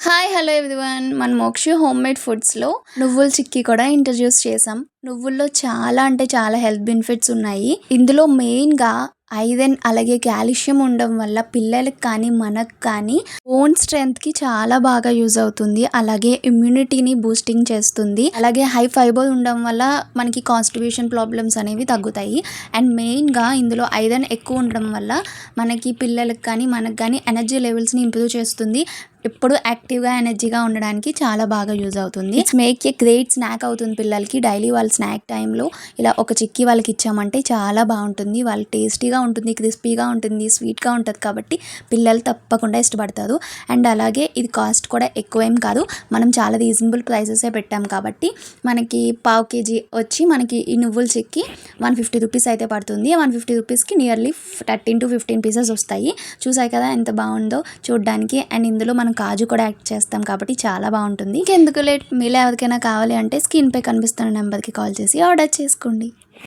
Hi hello everyone మన Mokshi home made ఫుడ్స్లో నువ్వుల చిక్కీ కూడా ఇంట్రడ్యూస్ చేసాం నువ్వుల్లో చాలా అంటే చాలా హెల్త్ బెనిఫిట్స్ ఉన్నాయి. ఇందులో మెయిన్గా ఐరన్ అలాగే కాల్షియం ఉండడం వల్ల పిల్లలకి కానీ మనకు కానీ బోన్ స్ట్రెంత్కి చాలా బాగా యూజ్ అవుతుంది. అలాగే ఇమ్యూనిటీని బూస్టింగ్ చేస్తుంది. అలాగే హై ఫైబర్ ఉండడం వల్ల మనకి కాన్స్టిట్యూషన్ ప్రాబ్లమ్స్ అనేవి తగ్గుతాయి. అండ్ మెయిన్గా ఇందులో ఐరన్ ఎక్కువ ఉండడం వల్ల మనకి పిల్లలకు కానీ మనకు కానీ ఎనర్జీ లెవెల్స్ని ఇంప్రూవ్ చేస్తుంది. ఎప్పుడు యాక్టివ్గా ఎనర్జీగా ఉండడానికి చాలా బాగా యూజ్ అవుతుంది. It's make a great snack అవుతుంది పిల్లలకి. డైలీ వాళ్ళ స్నాక్ టైంలో ఇలా ఒక చిక్కీ వాళ్ళకి ఇచ్చామంటే చాలా బాగుంటుంది. వాళ్ళు టేస్టీగా ఉంటుంది క్రిస్పీగా ఉంటుంది స్వీట్గా ఉంటుంది కాబట్టి పిల్లలు తప్పకుండా ఇష్టపడతారు. అండ్ అలాగే ఇది కాస్ట్ కూడా ఎక్కువ ఏం కాదు. మనం చాలా రీజనబుల్ ప్రైసెసే పెట్టాం కాబట్టి మనకి పావు కేజీ వచ్చి మనకి ఈ నువ్వుల చిక్కి వన్ ఫిఫ్టీ రూపీస్ అయితే పడుతుంది. వన్ ఫిఫ్టీ రూపీస్కి nearly thirteen to fifteen pieces వస్తాయి. చూసాయి కదా ఎంత బాగుందో చూడడానికి. అండ్ ఇందులో మనం కాజు కూడా యాడ్ చేస్తాం కాబట్టి చాలా బాగుంటుంది. ఇంకెందుకు లేట్? మీలో ఎవరికైనా కావాలి అంటే స్క్రీన్పై కనిపిస్తున్న నెంబర్కి కాల్ చేసి ఆర్డర్ చేసుకోండి.